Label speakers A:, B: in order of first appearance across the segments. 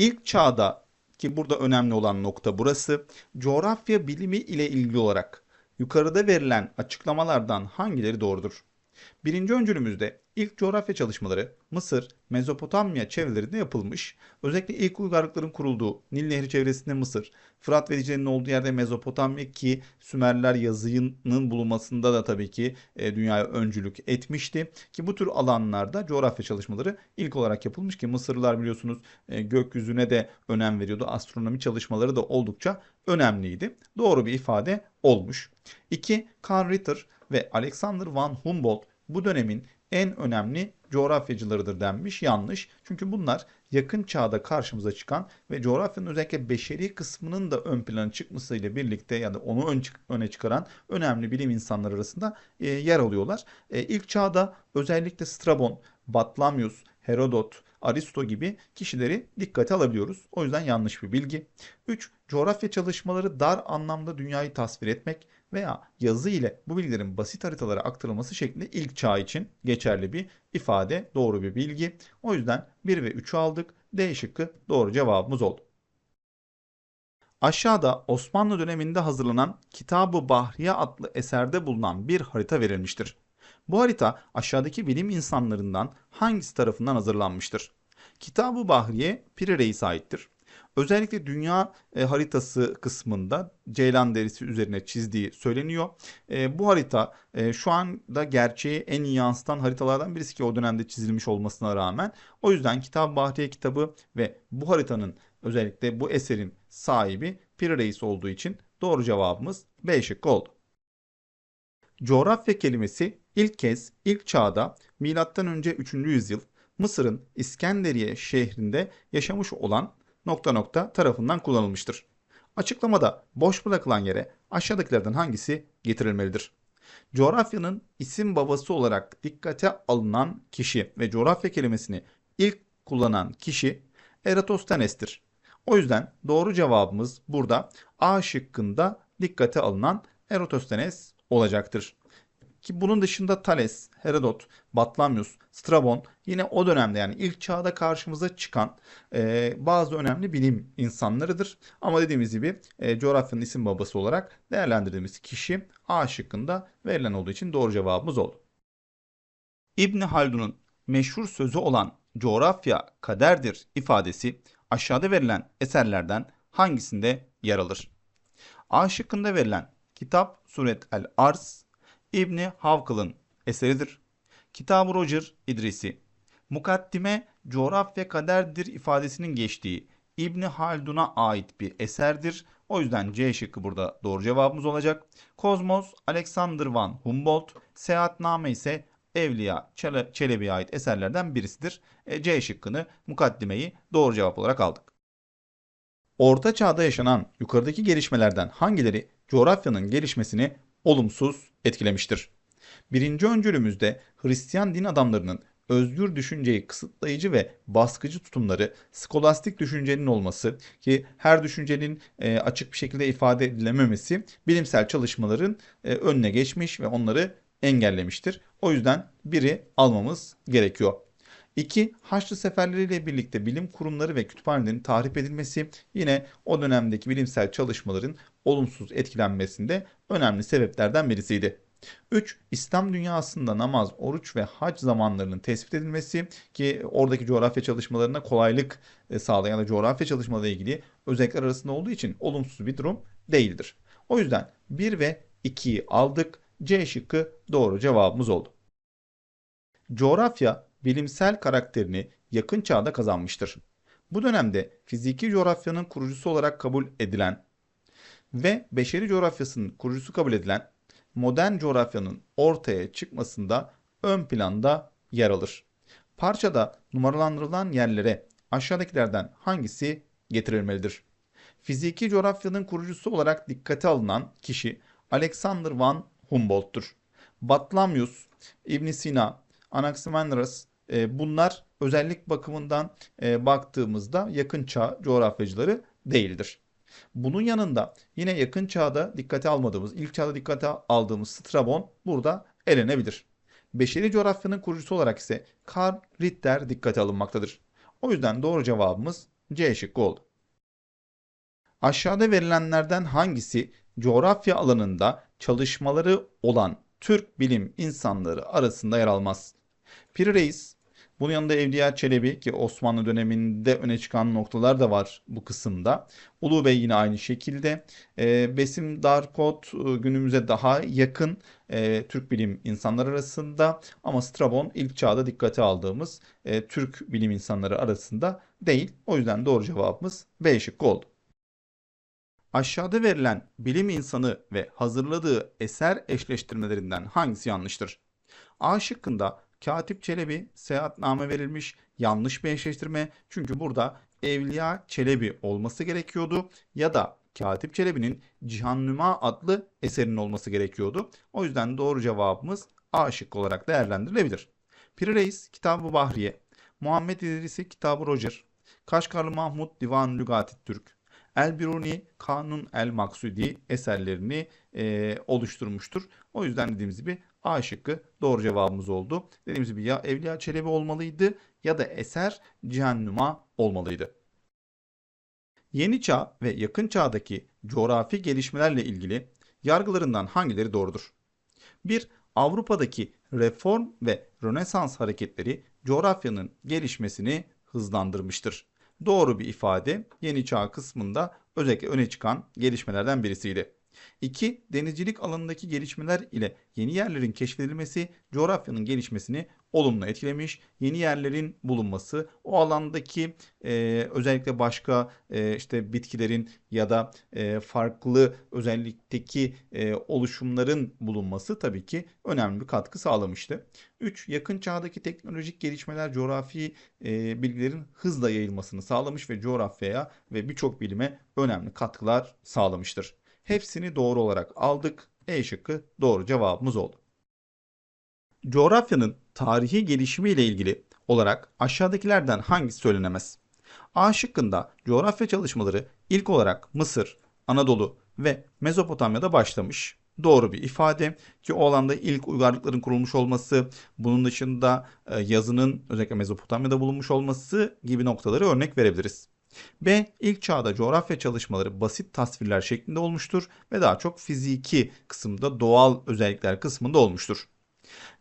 A: İlk çağda ki burada önemli olan nokta burası. Coğrafya bilimi ile ilgili olarak yukarıda verilen açıklamalardan hangileri doğrudur? Birinci öncülümüzde ilk coğrafya çalışmaları Mısır, Mezopotamya çevrelerinde yapılmış. Özellikle ilk uygarlıkların kurulduğu Nil Nehri çevresinde Mısır, Fırat ve Dicle'nin olduğu yerde Mezopotamya ki Sümerler yazıyının bulunmasında da tabii ki e, dünyaya öncülük etmişti. Ki bu tür alanlarda coğrafya çalışmaları ilk olarak yapılmış ki Mısırlılar biliyorsunuz e, gökyüzüne de önem veriyordu. Astronomi çalışmaları da oldukça önemliydi. Doğru bir ifade olmuş. 2. Karl Ritter ve Alexander von Humboldt bu dönemin en önemli coğrafyacılarıdır denmiş. Yanlış. Çünkü bunlar yakın çağda karşımıza çıkan ve coğrafyanın özellikle beşeri kısmının da ön plana çıkmasıyla birlikte ya da onu ön, öne çıkaran önemli bilim insanları arasında e, yer alıyorlar. E, ilk çağda özellikle Strabon, Batlamyus, Herodot, Aristo gibi kişileri dikkate alabiliyoruz. O yüzden yanlış bir bilgi. 3. Coğrafya çalışmaları dar anlamda dünyayı tasvir etmek veya yazı ile bu bilgilerin basit haritalara aktarılması şeklinde ilk çağ için geçerli bir ifade, doğru bir bilgi. O yüzden 1 ve 3'ü aldık. D şıkkı doğru cevabımız oldu. Aşağıda Osmanlı döneminde hazırlanan Kitab-ı Bahriye adlı eserde bulunan bir harita verilmiştir. Bu harita aşağıdaki bilim insanlarından hangisi tarafından hazırlanmıştır? Kitab-ı Bahriye Piri Reis'e aittir. Özellikle dünya e, haritası kısmında ceylan derisi üzerine çizdiği söyleniyor. E, bu harita e, şu anda gerçeği en iyi yansıtan haritalardan birisi ki o dönemde çizilmiş olmasına rağmen. O yüzden Kitab Bahriye kitabı ve bu haritanın özellikle bu eserin sahibi Piri Reis olduğu için doğru cevabımız B şıkkı oldu. Coğrafya kelimesi ilk kez ilk çağda M.Ö. 3. yüzyıl Mısır'ın İskenderiye şehrinde yaşamış olan nokta nokta tarafından kullanılmıştır. Açıklamada boş bırakılan yere aşağıdakilerden hangisi getirilmelidir? Coğrafyanın isim babası olarak dikkate alınan kişi ve coğrafya kelimesini ilk kullanan kişi Eratosthenes'tir. O yüzden doğru cevabımız burada A şıkkında dikkate alınan Eratosthenes olacaktır. Ki bunun dışında Thales, Herodot, Batlamyus, Strabon yine o dönemde yani ilk çağda karşımıza çıkan e, bazı önemli bilim insanlarıdır. Ama dediğimiz gibi e, coğrafyanın isim babası olarak değerlendirdiğimiz kişi A şıkkında verilen olduğu için doğru cevabımız oldu. İbni Haldun'un meşhur sözü olan coğrafya kaderdir ifadesi aşağıda verilen eserlerden hangisinde yer alır? A şıkkında verilen kitap Suret el Arz İbni Havkıl'ın eseridir. Kitab-ı Roger İdrisi. Mukaddime coğrafya kaderdir ifadesinin geçtiği İbni Haldun'a ait bir eserdir. O yüzden C şıkkı burada doğru cevabımız olacak. Kozmos Alexander van Humboldt, Seyahatname ise Evliya Çelebi'ye ait eserlerden birisidir. E, C şıkkını mukaddimeyi doğru cevap olarak aldık. Orta çağda yaşanan yukarıdaki gelişmelerden hangileri coğrafyanın gelişmesini olumsuz etkilemiştir? Birinci öncülümüzde Hristiyan din adamlarının özgür düşünceyi kısıtlayıcı ve baskıcı tutumları, skolastik düşüncenin olması ki her düşüncenin e, açık bir şekilde ifade edilememesi bilimsel çalışmaların e, önüne geçmiş ve onları engellemiştir. O yüzden biri almamız gerekiyor. 2. Haçlı seferleriyle birlikte bilim kurumları ve kütüphanelerin tahrip edilmesi yine o dönemdeki bilimsel çalışmaların olumsuz etkilenmesinde önemli sebeplerden birisiydi. 3. İslam dünyasında namaz, oruç ve hac zamanlarının tespit edilmesi ki oradaki coğrafya çalışmalarına kolaylık e, sağlayan da coğrafya çalışmalarıyla ilgili özellikler arasında olduğu için olumsuz bir durum değildir. O yüzden 1 ve 2'yi aldık. C şıkkı doğru cevabımız oldu. Coğrafya bilimsel karakterini yakın çağda kazanmıştır. Bu dönemde fiziki coğrafyanın kurucusu olarak kabul edilen ve beşeri coğrafyasının kurucusu kabul edilen modern coğrafyanın ortaya çıkmasında ön planda yer alır. Parçada numaralandırılan yerlere aşağıdakilerden hangisi getirilmelidir? Fiziki coğrafyanın kurucusu olarak dikkate alınan kişi Alexander van Humboldt'tur. Batlamyus, İbn Sina, Anaximenes e, bunlar özellik bakımından e, baktığımızda yakın çağ coğrafyacıları değildir. Bunun yanında yine yakın çağda dikkate almadığımız, ilk çağda dikkate aldığımız Strabon burada elenebilir. Beşeri coğrafyanın kurucusu olarak ise Karl Ritter dikkate alınmaktadır. O yüzden doğru cevabımız C şıkkı oldu. Aşağıda verilenlerden hangisi coğrafya alanında çalışmaları olan Türk bilim insanları arasında yer almaz? Piri Reis, bunun yanında Evliya Çelebi ki Osmanlı döneminde öne çıkan noktalar da var bu kısımda. Ulu Bey yine aynı şekilde. E, Besim Darkot e, günümüze daha yakın e, Türk bilim insanları arasında ama Strabon ilk çağda dikkate aldığımız e, Türk bilim insanları arasında değil. O yüzden doğru cevabımız B şıkkı oldu. Aşağıda verilen bilim insanı ve hazırladığı eser eşleştirmelerinden hangisi yanlıştır? A şıkkında Katip Çelebi seyahatname verilmiş yanlış bir eşleştirme. Çünkü burada Evliya Çelebi olması gerekiyordu ya da Katip Çelebi'nin Cihannüma adlı eserinin olması gerekiyordu. O yüzden doğru cevabımız A şıkkı olarak değerlendirilebilir. Piri Reis Kitabı Bahriye, Muhammed İdris'i Kitabı Roger, Kaşgarlı Mahmut Divan Lügati Türk, El Biruni Kanun El Maksudi eserlerini e, oluşturmuştur. O yüzden dediğimiz gibi A şıkkı doğru cevabımız oldu. Dediğimiz gibi ya Evliya Çelebi olmalıydı ya da eser Cihannuma olmalıydı. Yeni çağ ve yakın çağdaki coğrafi gelişmelerle ilgili yargılarından hangileri doğrudur? 1. Avrupa'daki reform ve Rönesans hareketleri coğrafyanın gelişmesini hızlandırmıştır. Doğru bir ifade yeni çağ kısmında özellikle öne çıkan gelişmelerden birisiydi. 2. Denizcilik alanındaki gelişmeler ile yeni yerlerin keşfedilmesi coğrafyanın gelişmesini olumlu etkilemiş. Yeni yerlerin bulunması, o alandaki e, özellikle başka e, işte bitkilerin ya da e, farklı özellikteki e, oluşumların bulunması tabii ki önemli bir katkı sağlamıştı. 3. Yakın çağdaki teknolojik gelişmeler coğrafi e, bilgilerin hızla yayılmasını sağlamış ve coğrafyaya ve birçok bilime önemli katkılar sağlamıştır. Hepsini doğru olarak aldık. E şıkkı doğru cevabımız oldu. Coğrafyanın tarihi gelişimi ile ilgili olarak aşağıdakilerden hangisi söylenemez? A şıkkında coğrafya çalışmaları ilk olarak Mısır, Anadolu ve Mezopotamya'da başlamış. Doğru bir ifade ki o alanda ilk uygarlıkların kurulmuş olması, bunun dışında e, yazının özellikle Mezopotamya'da bulunmuş olması gibi noktaları örnek verebiliriz. B. İlk çağda coğrafya çalışmaları basit tasvirler şeklinde olmuştur ve daha çok fiziki kısımda doğal özellikler kısmında olmuştur.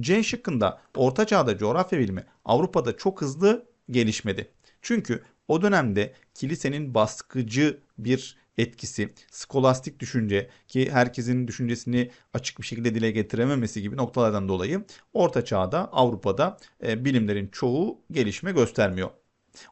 A: C şıkkında Orta Çağ'da coğrafya bilimi Avrupa'da çok hızlı gelişmedi. Çünkü o dönemde kilisenin baskıcı bir etkisi, skolastik düşünce ki herkesin düşüncesini açık bir şekilde dile getirememesi gibi noktalardan dolayı Orta Çağ'da Avrupa'da e, bilimlerin çoğu gelişme göstermiyor.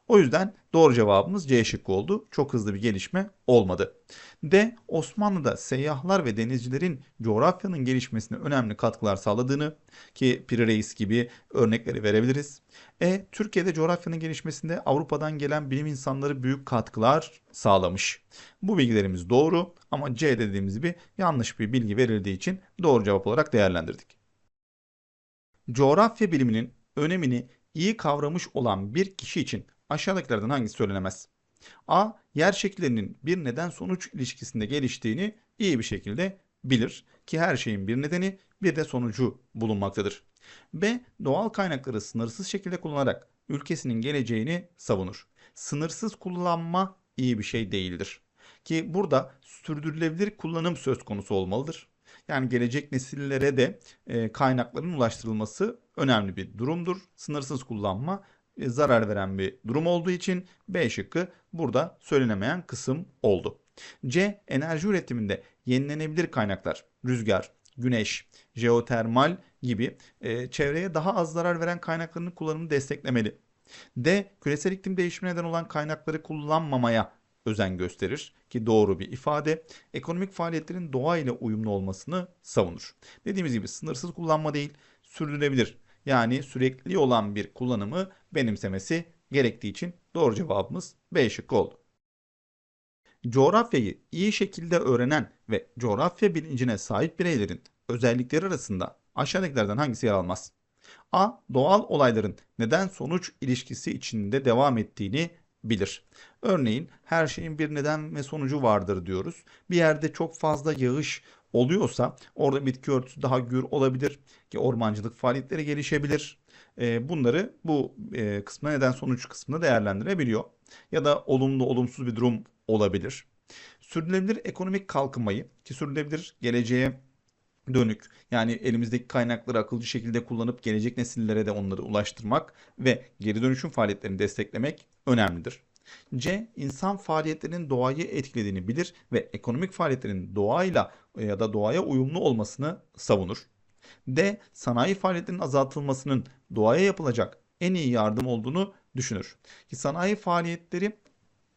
A: O yüzden doğru cevabımız C şıkkı oldu. Çok hızlı bir gelişme olmadı. D. Osmanlı'da seyyahlar ve denizcilerin coğrafyanın gelişmesine önemli katkılar sağladığını ki Piri Reis gibi örnekleri verebiliriz. E. Türkiye'de coğrafyanın gelişmesinde Avrupa'dan gelen bilim insanları büyük katkılar sağlamış. Bu bilgilerimiz doğru ama C dediğimiz gibi yanlış bir bilgi verildiği için doğru cevap olarak değerlendirdik. Coğrafya biliminin önemini iyi kavramış olan bir kişi için aşağıdakilerden hangisi söylenemez? A. Yer şekillerinin bir neden sonuç ilişkisinde geliştiğini iyi bir şekilde bilir ki her şeyin bir nedeni bir de sonucu bulunmaktadır. B. Doğal kaynakları sınırsız şekilde kullanarak ülkesinin geleceğini savunur. Sınırsız kullanma iyi bir şey değildir. Ki burada sürdürülebilir kullanım söz konusu olmalıdır. Yani gelecek nesillere de e, kaynakların ulaştırılması önemli bir durumdur. Sınırsız kullanma e, zarar veren bir durum olduğu için B şıkkı burada söylenemeyen kısım oldu. C. Enerji üretiminde yenilenebilir kaynaklar, rüzgar, güneş, jeotermal gibi e, çevreye daha az zarar veren kaynakların kullanımını desteklemeli. D. Küresel iklim değişimine neden olan kaynakları kullanmamaya özen gösterir ki doğru bir ifade. Ekonomik faaliyetlerin doğa ile uyumlu olmasını savunur. Dediğimiz gibi sınırsız kullanma değil, sürdürülebilir yani sürekli olan bir kullanımı benimsemesi gerektiği için doğru cevabımız B şıkkı oldu. Coğrafyayı iyi şekilde öğrenen ve coğrafya bilincine sahip bireylerin özellikleri arasında aşağıdakilerden hangisi yer almaz? A. Doğal olayların neden sonuç ilişkisi içinde devam ettiğini bilir. Örneğin her şeyin bir neden ve sonucu vardır diyoruz. Bir yerde çok fazla yağış oluyorsa orada bitki örtüsü daha gür olabilir ki ormancılık faaliyetleri gelişebilir. e, bunları bu e, kısmına neden sonuç kısmında değerlendirebiliyor. Ya da olumlu olumsuz bir durum olabilir. Sürdürülebilir ekonomik kalkınmayı ki sürdürülebilir geleceğe dönük yani elimizdeki kaynakları akılcı şekilde kullanıp gelecek nesillere de onları ulaştırmak ve geri dönüşüm faaliyetlerini desteklemek önemlidir. C. insan faaliyetlerinin doğayı etkilediğini bilir ve ekonomik faaliyetlerin doğayla ya da doğaya uyumlu olmasını savunur. D. Sanayi faaliyetlerinin azaltılmasının doğaya yapılacak en iyi yardım olduğunu düşünür. Ki sanayi faaliyetleri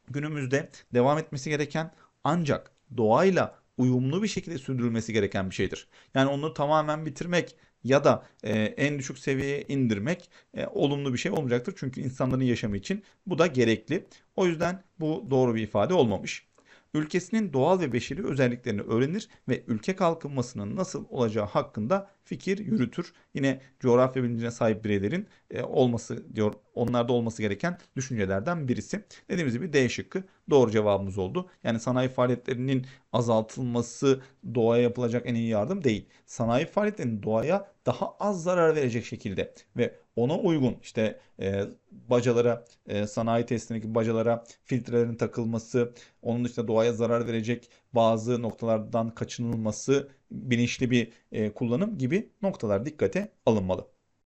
A: günümüzde devam etmesi gereken ancak doğayla uyumlu bir şekilde sürdürülmesi gereken bir şeydir. Yani onu tamamen bitirmek ya da e, en düşük seviyeye indirmek e, olumlu bir şey olmayacaktır. Çünkü insanların yaşamı için bu da gerekli. O yüzden bu doğru bir ifade olmamış. Ülkesinin doğal ve beşeri özelliklerini öğrenir ve ülke kalkınmasının nasıl olacağı hakkında fikir yürütür. Yine coğrafya bilincine sahip bireylerin e, olması diyor onlarda olması gereken düşüncelerden birisi. Dediğimiz gibi D şıkkı doğru cevabımız oldu. Yani sanayi faaliyetlerinin azaltılması doğaya yapılacak en iyi yardım değil. Sanayi faaliyetlerinin doğaya daha az zarar verecek şekilde ve ona uygun işte e, bacalara, e, sanayi tesisindeki bacalara filtrelerin takılması, onun dışında doğaya zarar verecek bazı noktalardan kaçınılması, bilinçli bir e, kullanım gibi noktalar dikkate alınmalı.